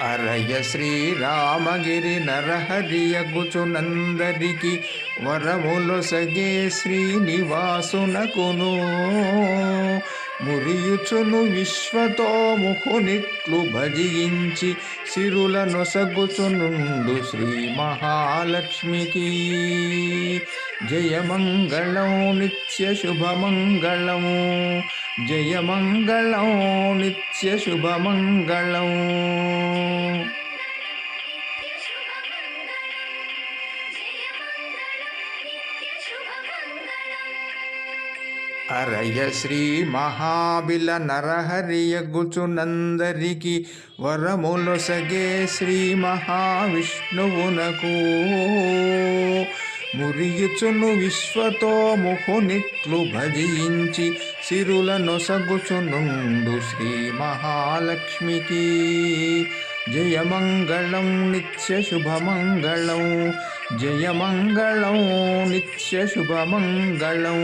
అరయ శ్రీరామగిరి నరహరియగుచునందరికి వరములొసగే శ్రీనివాసునకును. మురియుచును విశ్వతో ముఖునిట్లు భజించి సిరులను సగుచునుండు శ్రీ మహాలక్ష్మికి. జయమంగళం నిత్య శుభమంగళం. జయమంగళం నిత్య శుభమంగళం. అరయ శ్రీ మహాబిల నరహరియగుచునందరికి వరములొసగే శ్రీ మహావిష్ణువునకు. మురియుచును విశ్వతో ముఖునిట్లు భజించి సిరుల నొసగుచునుండు శ్రీ మహాలక్ష్మికి. జయమంగళం నిత్య శుభమంగళం జయమంగళం నిత్య శుభమంగళం.